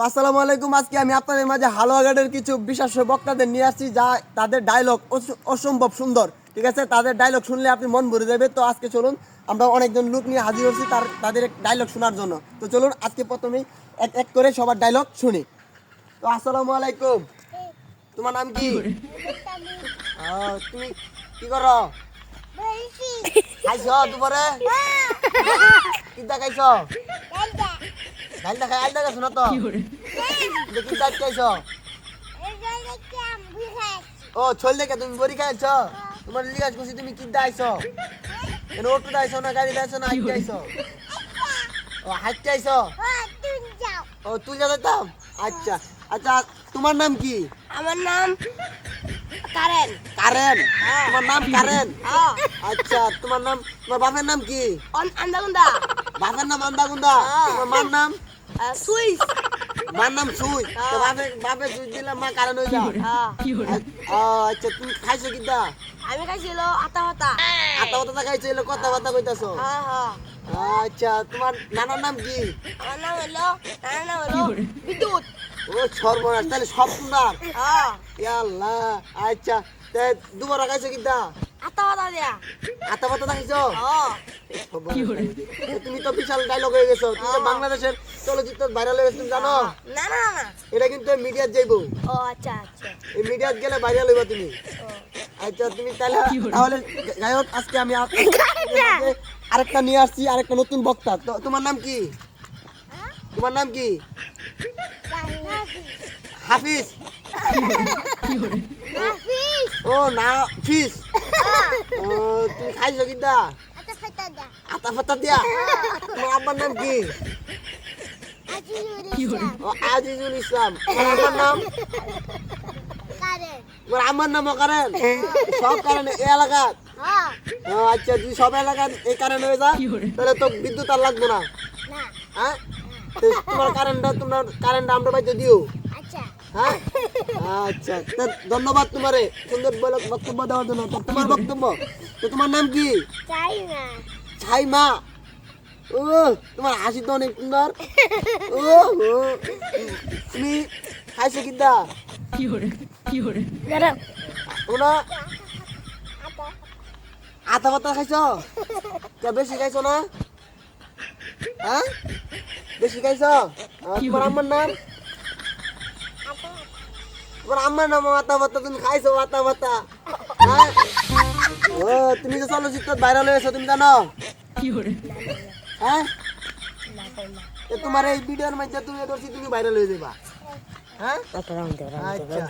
তো আসসালামু আলাইকুম আজকে আমি আপনাদের মাঝে হালুয়াঘাটের কিছু বিশেষ বক্তাদের নিয়ে আসছি যা তাদের ডায়লগ অসম্ভব সুন্দর ঠিক আছে? তাদের ডায়লগ শুনলে আপনি মন ভরে যাবে। তো আজকে চলুন আমরা অনেকজন লোক নিয়ে হাজির হচ্ছি তার তাদের ডায়লগ শোনার জন্য। তো চলুন আজকে প্রথমেই এক এক করে সবার ডায়লগ শুনি। তো আসসালামু আলাইকুম। তোমার নাম কি? তুমি কি করো? খাইছ দুপুরে? কিতা খাইছ? ডাল দেখা আল দেখা শোনো তো। দেখি দাঁত খাইছ ও ছল দেখে তুমি বড়ি খাইছ? তোমার জিজ্ঞাসা করছি তুমি কি দাইছ? কেন অটো দাইছ না গাড়ি দাইছ না হাইট দাইছ? ও হাইট দাইছ ও তুই যা যেতাম আচ্ছা আচ্ছা তোমার নাম কি? আমার নাম কারেন। কারেন? তোমার নাম কারেন? হ্যাঁ। আচ্ছা তোমার নাম তোমার বাপের নাম কি? আন্দাগুন্দা। বাপের নাম আন্দাগুন্দা? তোমার মার নাম? সুইস। মার নাম সুই তো বাপে বাপে সুই দিলাম মা কারেন হয়ে যা হ্যাঁ আচ্ছা তুমি খাইছো কিতা? আমি খাইছিল আতা হতা আতা কথা খাইছো এলো কথা বার্তা কইতাছো? হ্যাঁ হ্যাঁ আচ্ছা তোমার নানার নাম কি? নাম হলো বিদ্যুৎ। ও সর্বনাশ তাহলে সব সুন্দর। আল্লাহ আচ্ছা। তে দুবার খাইছো কিতা? আতা হতা দিয়া। আতা বাতা খাইছো হ্যাঁ এ তুমি তো বিশাল ডায়লগ হয়ে গেছো। তুমি তো বাংলাদেশের চলচ্চিত্র ভাইরাল হয়ে গেছো জানো? না না না এটা কিন্তু মিডিয়াত যাইবো। ও আচ্ছা আচ্ছা। এই মিডিয়াত গেলে ভাইরাল হইবা তুমি। ও আচ্ছা তুমি তাহলে তাহলে যাই হোক আজকে আমি আরেকটা নিয়ে আসছি আরেকটা নতুন বক্তা। তো তোমার নাম কি? তোমার নাম কি? হাফিজ? ও, না ফিস ও, তুমি খাইছো কিটা আতা ফাতা দিয়া? তোমার আব্বার নাম কি? আজিজুল ইসলাম। আব্বার নাম? তোমার আমার নাম কারেন? সব কারণ আচ্ছা তুই সব এলাকার এই কারেন্ট হয়ে যা তাহলে তো বিদ্যুৎ আর লাগবে না। হ্যাঁ? তোমার কারেন্টটা তোমার কারেন্টটা আমরা পাইতে দিও। হ্যাঁ। আচ্ছা তা ধন্যবাদ তোমারে। সুন্দর বক্তব্য দেওয়ার জন্য। তোমার বক্তব্য? তো তোমার নাম কি? ছাই মা ও তোমার হাসি তো অনেক সুন্দর। ও তুমি খাইছো কিদা তোমরা আতা পাতা খাইছো? তা বেশি খাইছো না? হ্যাঁ? বেশি খাইছো? আহ, তোমার আম্মার নাম? তোমার আম্মার নাম মাতা মাতা তুমি খাইছো মাতা মাতা হ্যাঁ? ও তুমি তো চলচ্চিত্র ভাইরাল হয়েছো তুমি জানো? হ্যাঁ? এ তোমার এই ভিডিওর মধ্যে তুমি ধরছি তুমি ভাইরাল হয়ে যাবা। হ্যাঁ? আচ্ছা।